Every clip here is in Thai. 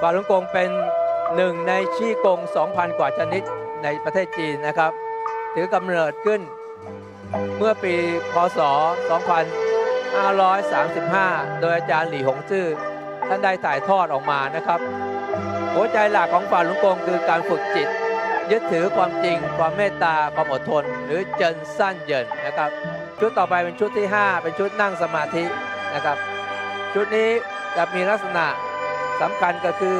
ฟาลุงกงเป็นหนึ่งในชี่กง 2,000 กว่าชนิดในประเทศจีนนะครับ ถือกำเนิดขึ้นเมื่อปีพศ 2535 โดยอาจารย์หลี่หงจื้อท่านได้ถ่ายทอดออกมานะครับ หัวใจหลักของฝ่าลุงกงคือการฝึกจิต ยึดถือความจริง ความเมตตา ความอดทน หรือเจินสั้นเยินนะครับ ชุดต่อไปเป็นชุดที่ 5 เป็นชุดนั่งสมาธินะครับ ชุดนี้จะมีลักษณะ สำคัญก็คือ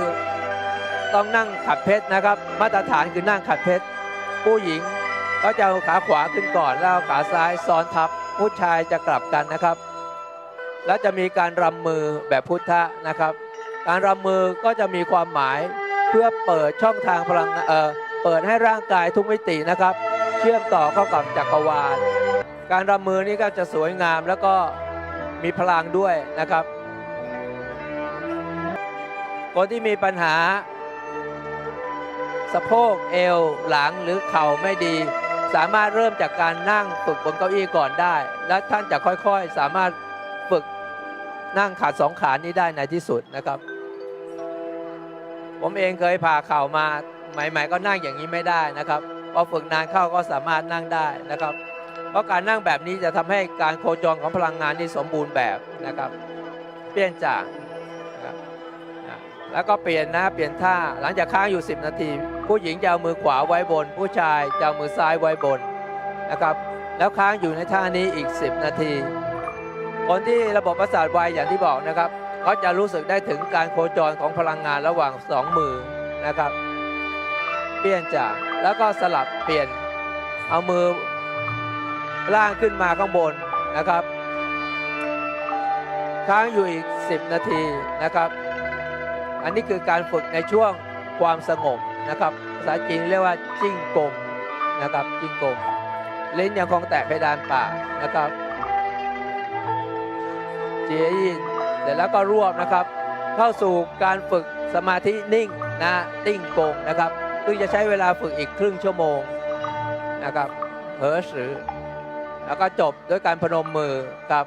ต้องนั่งขัดเพชรนะครับ มาตรฐานคือนั่งขัดเพชรผู้หญิงก็จะเอาขาขวาขึ้นก่อนแล้วเอาขาซ้ายซ้อนทับ ผู้ชายจะกลับกันนะครับ แล้วจะมีการรำมือแบบพุทธะนะครับ การรำมือก็จะมีความหมายเพื่อเปิดช่องทางพลังเอ่อเปิดให้ร่างกายทุกมิตินะครับ เชื่อมต่อเข้ากับจักรวาล การรำมือนี่ก็จะสวยงามแล้วก็มีพลังด้วยนะครับ คนที่มีปัญหา สะโพกเอวหลังหรือเข่าไม่ดี สามารถเริ่มจากการนั่งฝึกบนเก้าอี้ก่อนได้ และท่านจะค่อยๆ สามารถฝึกนั่งขาดสองขานี้ได้ในที่สุดนะครับ ผมเองเคยผ่าเข่ามาใหม่ๆก็นั่งอย่างนี้ไม่ได้นะครับพอฝึกนานเข้าก็สามารถนั่งได้นะครับ เพราะการนั่งแบบนี้จะทำให้การโคจรของพลังงานนี่สมบูรณ์แบบนะครับ เปลี่ยนจาก แล้วก็เปลี่ยนนะเปลี่ยนท่าหลังจากค้างอยู่ 10 นาที ผู้หญิงจะเอามือขวาไว้บน ผู้ชายจะเอามือซ้ายไว้บนนะครับ แล้วค้างอยู่ในท่านี้อีก 10 นาที คนที่ระบบประสาทไวอย่างที่บอกนะครับเขาจะรู้สึกได้ถึงการโคจรของพลังงานระหว่างสองมือนะครับ เปลี่ยนจากแล้วก็สลับเปลี่ยน เอามือล่างขึ้นมาข้างบนนะครับ ค้างอยู่อีก 10 นาทีนะครับ อันนี้คือการฝึกในช่วงความสงบนะครับภาษาจีนเรียกว่าจิ้งกงนะครับจิ้งกงเล่นยังคงแตะเพดานปากนะครับเจียยินเสร็จแล้วก็รวบนะครับ เข้าสู่การฝึกสมาธินิ่งนะติ้งกงนะครับซึ่งจะใช้เวลาฝึกอีกครึ่งชั่วโมงนะครับเหอสือแล้วก็จบด้วยการพนมมือครับ